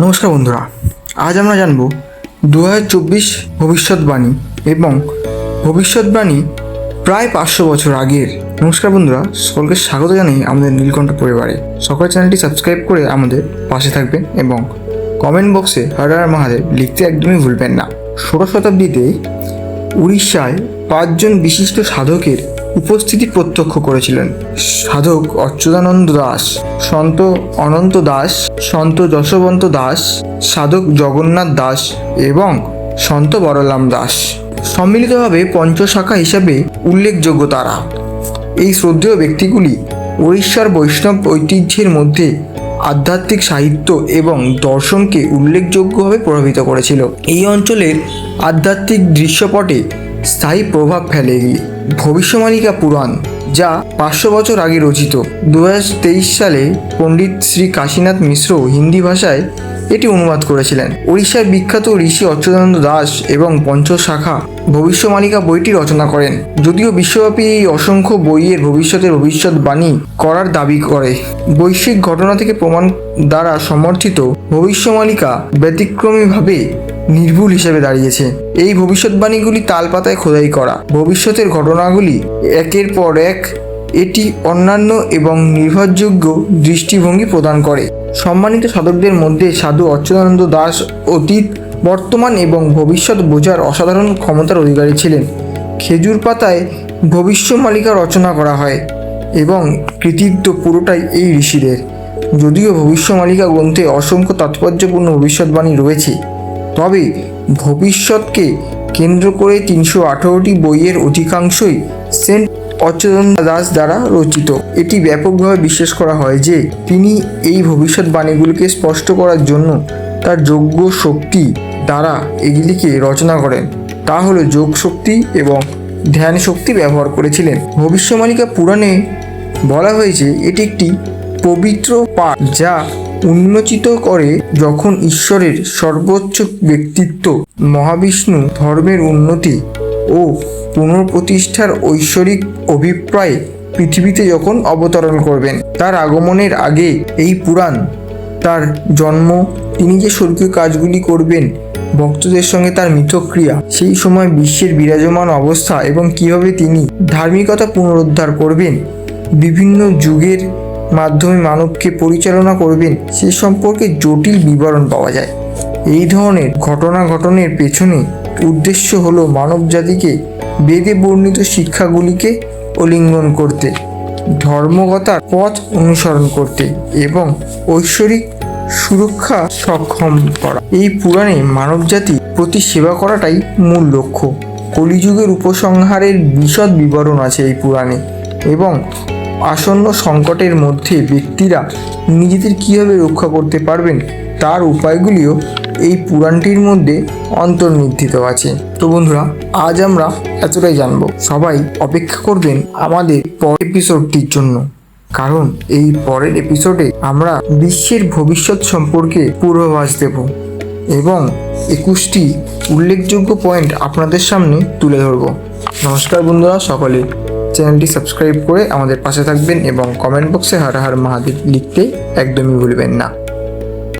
নমস্কার বন্ধুরা, আজ আমরা জানব দু হাজার চব্বিশ ভবিষ্যৎবাণী এবং ভবিষ্যৎবাণী প্রায় পাঁচশো বছর আগের। নমস্কার বন্ধুরা, সকলকে স্বাগত জানাই আমাদের নীলকণ্ঠ পরিবারে। সকল চ্যানেলটি সাবস্ক্রাইব করে আমাদের পাশে থাকবেন এবং কমেন্ট বক্সে হর হর মহাদেব লিখতে একদমই ভুলবেন না। ষোড়শ শতাব্দীতে উড়িষ্যায় পাঁচজন বিশিষ্ট সাধকের উপস্থিতি প্রত্যক্ষ করেছিলেন। সাধক অচ্যুতানন্দ দাস, সন্ত অনন্ত দাস, সন্ত যশবন্ত দাস, সাধক জগন্নাথ দাস এবং সন্ত বড়লাম দাস। সম্মিলিতভাবে পঞ্চশাখা হিসাবে উল্লেখযোগ্য তারা। এই শ্রদ্ধেয় ব্যক্তিগুলি উড়িষ্যার বৈষ্ণব ঐতিহ্যের মধ্যে আধ্যাত্মিক সাহিত্য এবং দর্শনকে উল্লেখযোগ্যভাবে প্রভাবিত করেছিল। এই অঞ্চলের আধ্যাত্মিক দৃশ্যপটে স্থায়ী প্রভাব ফেলে এগুলি ভবিষ্যমালিকা পুরাণ, যা পাঁচশো বছর আগে রচিত। দু হাজার তেইশ সালে পণ্ডিত শ্রী কাশীনাথ মিশ্র হিন্দি ভাষায় এটি অনুবাদ করেছিলেন। ওড়িশার বিখ্যাত ঋষি অচ্যুতানন্দ দাস এবং পঞ্চশাখা ভবিষ্যমালিকা বইটি রচনা করেন, যদিও বিশ্বব্যাপী এই অসংখ্য বইয়ের ভবিষ্যতের ভবিষ্যৎবাণী করার দাবি করে। বৈশ্বিক ঘটনা থেকে প্রমাণ দ্বারা সমর্থিত ভবিষ্যমালিকা ব্যতিক্রমীভাবে নির্ভুল হিসেবে দাঁড়িয়েছে। এই ভবিষ্যৎবাণীগুলি তালপাতায় খোদাই করা। ভবিষ্যতের ঘটনাগুলি একের পর এক এটি অন্যান্য এবং নির্ভরযোগ্য দৃষ্টিভঙ্গি প্রদান করে। সম্মানিত সাধকদের মধ্যে সাধু অচ্যুতানন্দ দাস অতীত, বর্তমান এবং ভবিষ্যৎ বোঝার অসাধারণ ক্ষমতার অধিকারী ছিলেন। খেজুর পাতায় ভবিষ্যমালিকা রচনা করা হয় এবং কৃতিত্ব পুরোটাই এই ঋষিদের। যদিও ভবিষ্যমালিকা গ্রন্থে অসংখ্য তাৎপর্যপূর্ণ ভবিষ্যৎবাণী রয়েছে তবে ভবিষ্যৎকে কেন্দ্র করে তিনশো আঠারোটি বইয়ের অধিকাংশই সেন্ট অচ্যুতানন্দ দাস দ্বারা রচিত। এটি ব্যাপকভাবে বিশ্বাস করা হয় যে তিনি এই ভবিষ্যৎবাণীগুলিকে স্পষ্ট করার জন্য তার যোগ্য শক্তি দ্বারা এগুলিকে রচনা করেন। তা হল যোগ শক্তি এবং ধ্যান শক্তি ব্যবহার করেছিলেন। ভবিষ্যমালিকা পুরাণে বলা হয়েছে, এটি একটি পবিত্র পাঠ যা উন্মোচিত করে যখন ঈশ্বরের সর্বোচ্চ ব্যক্তিত্ব মহাবিষ্ণু ধর্মের উন্নতি ও পুনঃপ্রতিষ্ঠার ঐশ্বরিক অভিপ্রায় পৃথিবীতে যখন অবতরণ করবেন, তার আগমনের আগে এই পুরাণ, তার জন্ম, তিনি যে স্বর্গীয় কাজগুলি করবেন, ভক্তদের সঙ্গে তার মিথক্রিয়া, সেই সময় বিশ্বের বিরাজমান অবস্থা এবং কীভাবে তিনি ধার্মিকতা পুনরুদ্ধার করবেন, বিভিন্ন যুগের মাধ্যমে মানবকে পরিচালনা করবেন, সে সম্পর্কে জটিল বিবরণ পাওয়া যায়। এই ধরনের ঘটনা ঘটনের পেছনে উদ্দেশ্য হলো মানব জাতিকে বেদে বর্ণিত শিক্ষাগুলিকে অলিঙ্গন করতে, ধর্মগতার পথ অনুসরণ করতে এবং ঐশ্বরিক সুরক্ষা সক্ষম করা। এই পুরাণে মানবজাতি প্রতি সেবা করাটাই মূল লক্ষ্য। কলিযুগের উপসংহারের বিশদ বিবরণ আছে এই পুরাণে এবং আসন্ন সংকটের মধ্যে ব্যক্তিরা নিজেদের কীভাবে রক্ষা করতে পারবেন, তার উপায়গুলিও এই পুরাণটির মধ্যে অন্তর্নির্ধিত আছে। তো বন্ধুরা, আজ আমরা এতটাই জানব। সবাই অপেক্ষা করবেন আমাদের পরের এপিসোডটির জন্য। কারণ এই পরের এপিসোডে আমরা বিশ্বের ভবিষ্যৎ সম্পর্কে পূর্বাভাস দেব এবং একুশটি উল্লেখযোগ্য পয়েন্ট আপনাদের সামনে তুলে ধরব। নমস্কার বন্ধুরা সকলে। চ্যানেলটি সাবস্ক্রাইব করে আমাদের পাশে থাকবেন এবং কমেন্ট বক্সে হার হার মহাদেব লিখতে একদমই ভুলবেন না।